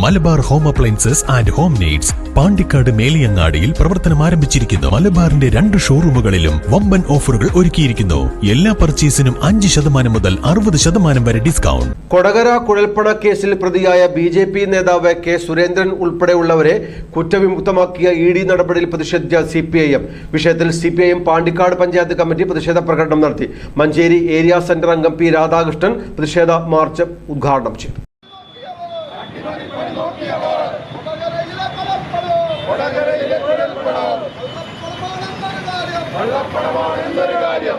Malabar home appliances and home needs Pandikkad മേലിയങ്ങാടിയിൽ പ്രവർത്തനം ആരംഭിച്ചിരിക്കുന്നു. മലബാറിന്റെ രണ്ട് ഷോറൂമുകളിലും വമ്പൻ ഓഫറുകൾ ഒരുക്കിയിരിക്കുന്നു. എല്ലാ പർച്ചേസിനും അഞ്ച് ശതമാനം മുതൽ അറുപത് ശതമാനം വരെ ഡിസ്കൗണ്ട്. കൊടകര കുഴൽപ്പണ കേസിൽ പ്രതിയായ ബി ജെ പി നേതാവ് കെ സുരേന്ദ്രൻ ഉൾപ്പെടെയുള്ളവരെ കുറ്റവിമുക്തമാക്കിയ ഇ ഡി നടപടിയിൽ പ്രതിഷേധിച്ച സി പി ഐ എം. വിഷയത്തിൽ C P I M Pandikkad panchayat committee പ്രതിഷേധ പ്രകടനം നടത്തി. മഞ്ചേരി ഏരിയ സെന്റർ അംഗം പി രാധാകൃഷ്ണൻ പ്രതിഷേധ മാർച്ച് ഉദ്ഘാടനം ചെയ്തു. കൊടകരയിലെ കലപ്പണം കള്ളപ്പണമാണെന്നൊരു കാര്യം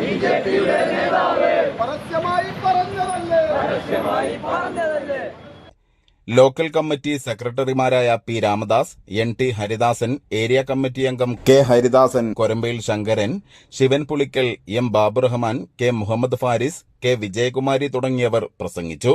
ബി ജെ പിയുടെ നേതാവ്. പരസ്യമായി പറഞ്ഞതല്ലേ? ലോക്കൽ കമ്മിറ്റി സെക്രട്ടറിമാരായ P Ramadas N T Haridasan area committee അംഗം K Haridasan Korambayil Sankaran Sivan Pulikkal M Baburahman K Muhammad Faris K Vijayakumari തുടങ്ങിയവർ പ്രസംഗിച്ചു.